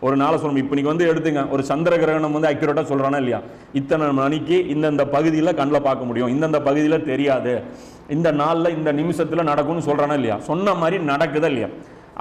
ஒரு நாளை சொல்லணும். இப்போ நீங்கள் வந்து எடுத்துங்க. ஒரு சந்திர கிரகணம் வந்து அக்யூரேட்டாக சொல்கிறானா இல்லையா? இத்தனை மணிக்கு இந்தந்த பகுதியில் கண்ணில் பார்க்க முடியும். இந்தந்த பகுதியில் தெரியாது. இந்த நாளில் இந்த நிமிஷத்தில் நடக்கும்னு சொல்கிறானா இல்லையா? சொன்ன மாதிரி நடக்குதா இல்லையா?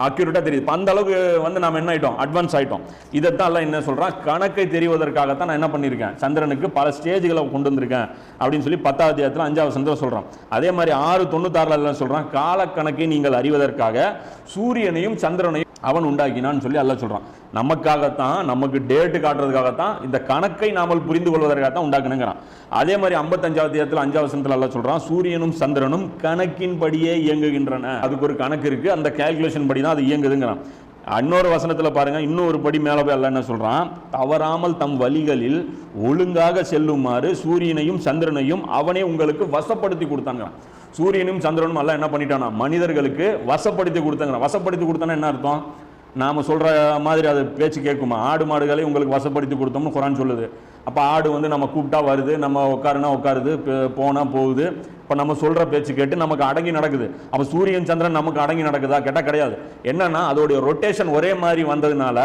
அக்யூரேட்டாக தெரியுது. அந்த அளவுக்கு வந்து நம்ம என்ன ஆயிட்டோம்? அட்வான்ஸ் ஆயிட்டோம். இதைத்தான் எல்லாம் என்ன சொல்கிறான் கணக்கை தெரிவதற்காகத்தான் நான் என்ன பண்ணியிருக்கேன் சந்திரனுக்கு பல ஸ்டேஜ்களை கொண்டு வந்திருக்கேன். அப்படின்னு சொல்லி பத்தாவது அத்தியாயத்தில் அஞ்சாவது சந்திரம் சொல்கிறான் அதே மாதிரி ஆறு தொண்ணூத்தாறுல எல்லாம் சொல்கிறான் காலக்கணக்கை நீங்கள் அறிவதற்காக சூரியனையும் சந்திரனையும் அவன் உண்டாக்கினான்னு சொல்லி அல்ல சொல்கிறான் நமக்காகத்தான் நமக்கு டேட்டு காட்டுறதுக்காகத்தான் இந்த கணக்கை நாமல் புரிந்து கொள்வதற்காகத்தான் உண்டாக்கணுங்கிறான் அதே மாதிரி ஐம்பத்தஞ்சாவது அத்தியாயத்தில் அஞ்சாவது சந்திரத்தில் அல்ல சொல்கிறான் சூரியனும் சந்திரனும் கணக்கின்படியே இயங்குகின்றன. அதுக்கு ஒரு கணக்கு இருக்குது அந்த கால்குலேஷன் படி தான் அது இயங்குதுங்கிறான். இன்னொரு வசனத்தில் பாருங்க இன்னொரு படி மேலே போய் அல்லாஹ் என்ன சொல்றான்? தவறாமல் தம் வழிகளில் ஒழுங்காக செல்லுமாறு சூரியனையும் சந்திரனையும் அவனே உங்களுக்கு வசப்படுத்தி கொடுத்தாங்கிறான் சூரியனும் சந்திரனும் எல்லாம் என்ன பண்ணிட்டானா? மனிதர்களுக்கு வசப்படுத்தி கொடுத்தாங்க வசப்படுத்தி கொடுத்தானா என்ன அர்த்தம்? நாம் சொல்கிற மாதிரி அது பேச்சு கேட்குமா? ஆடு மாடுகளை உங்களுக்கு வசப்படுத்தி கொடுத்தோம்னு குரான் சொல்லுது. அப்போ ஆடு வந்து நம்ம கூப்பிட்டா வருது நம்ம உட்காருனா உட்காருது போனால் போகுது. இப்போ நம்ம சொல்கிற பேச்சு கேட்டு நமக்கு அடங்கி நடக்குது. அப்போ சூரியன் சந்திரன் நமக்கு அடங்கி நடக்குதா? கேட்டால் கிடையாது. என்னன்னா அதோடைய ரொட்டேஷன் ஒரே மாதிரி வந்ததுனால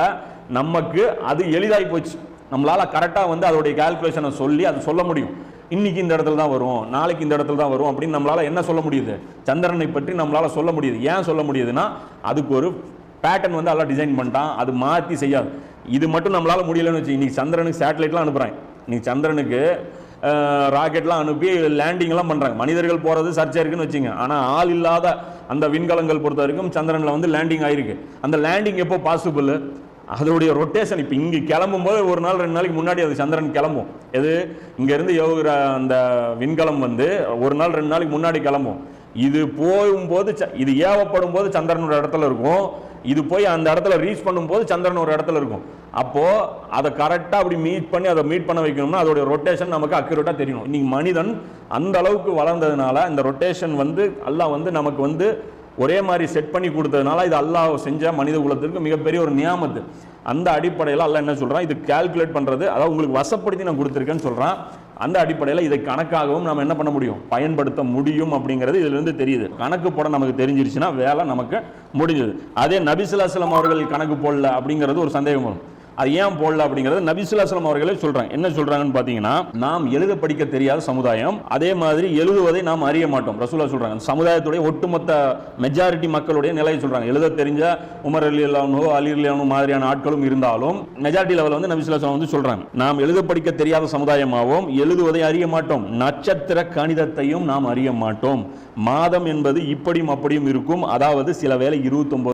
நமக்கு அது எளிதாகி போச்சு. நம்மளால் கரெக்டாக வந்து அதோடைய கால்குலேஷனை சொல்லி அது சொல்ல முடியும். இன்றைக்கி இந்த இடத்துல தான் வரும் நாளைக்கு இந்த இடத்துல தான் வரும் அப்படின்னு நம்மளால் என்ன சொல்ல முடியுது? சந்திரனை பற்றி நம்மளால் சொல்ல முடியுது. ஏன் சொல்ல முடியுதுன்னா அதுக்கு ஒரு பேட்டர்ன் வந்து எல்லாம் டிசைன் பண்ணிட்டான். அது மாற்றி செய்யாது. இது மட்டும் நம்மளால் முடியலன்னு வச்சு இன்றைக்கி சந்திரனுக்கு சேட்டலைட்லாம் அனுப்புகிறேன் இன்றைக்கி சந்திரனுக்கு ராக்கெட்லாம் அனுப்பி லேண்டிங்லாம் பண்ணுறாங்க மனிதர்கள் போகிறது சர்ச்சை இருக்குன்னு வச்சுங்க. ஆனால் ஆள் இல்லாத அந்த விண்கலங்கள் பொறுத்த வரைக்கும் சந்திரனில் வந்து லேண்டிங் ஆயிருக்கு. அந்த லேண்டிங் எப்போ பாசிபிள் அதோடைய ரொட்டேஷன் இப்போ இங்கே கிளம்பும் போது ஒரு நாள் ரெண்டு நாளைக்கு முன்னாடி அது சந்திரன் கிளம்பும். எது? இங்கேருந்து யோகிற அந்த விண்கலம் வந்து ஒரு நாள் ரெண்டு நாளைக்கு முன்னாடி கிளம்பும். இது போகும்போது ச- இது ஏவப்படும் போது சந்திரனோட இடத்துல இருக்கும். இது போய் அந்த இடத்துல ரீச் பண்ணும்போது சந்திரன் ஒரு இடத்துல இருக்கும். அப்போது அதை கரெக்டாக அப்படி மீட் பண்ணி அதை மீட் பண்ண வைக்கணும்னா அதோடைய ரொட்டேஷன் நமக்கு அக்யூரேட்டாக தெரியணும். இன்றைக்கி மனிதன் அந்த அளவுக்கு வளர்ந்ததுனால இந்த ரொட்டேஷன் வந்து எல்லாம் வந்து நமக்கு வந்து ஒரே மாதிரி செட் பண்ணி கொடுத்ததுனால இது அல்லாஹ் செஞ்ச மனித குலத்திற்கு மிகப்பெரிய ஒரு நியாமத்து. அந்த அடிப்படையில் எல்லாம் என்ன சொல்கிறான் இது கால்குலேட் பண்ணுறது அதாவது உங்களுக்கு வசப்படுத்தி நான் கொடுத்துருக்கேன்னு சொல்கிறான் அந்த அடிப்படையில் இதை கணக்காகவும் நம்ம என்ன பண்ண முடியும்? பயன்படுத்த முடியும் அப்படிங்கிறது இதிலிருந்து தெரியுது. கணக்கு போட நமக்கு தெரிஞ்சிருச்சுன்னா வேலை நமக்கு முடிஞ்சது. அதே நபிசுலாசலம் அவர்கள் கணக்கு போடல அப்படிங்கிறது ஒரு சந்தேகம் வரும். அது ஏன் போடல அப்படிங்கிறது நபிசுல்லாஸ்லாம் அவர்களே சொல்றாங்க. என்ன சொல்றாங்கன்னு பார்த்தீங்கன்னா நாம் எழுத படிக்க தெரியாத சமுதாயம் அதே மாதிரி எழுதுவதை நாம் அறிய மாட்டோம். ரசூலா சொல்றாங்க. சமுதாயத்துடைய ஒட்டுமொத்த மெஜாரிட்டி மக்களுடைய நிலையை சொல்றாங்க. எழுத தெரிஞ்ச உமர் அலி அல்லானோ அலி அல்லானோ மாதிரியான ஆட்களும் இருந்தாலும் மெஜாரிட்டி லெவல் வந்து நபிசுல்லாஸ்லாம் வந்து சொல்றாங்க. நாம் எழுத படிக்க தெரியாத சமுதாயமாகவும் எழுதுவதை அறிய மாட்டோம். நட்சத்திர கணிதத்தையும் நாம் அறிய மாட்டோம். மாதம் என்பது இப்படியும் அப்படியும் இருக்கும். அதாவது சில வேளை இருபத்தொன்பது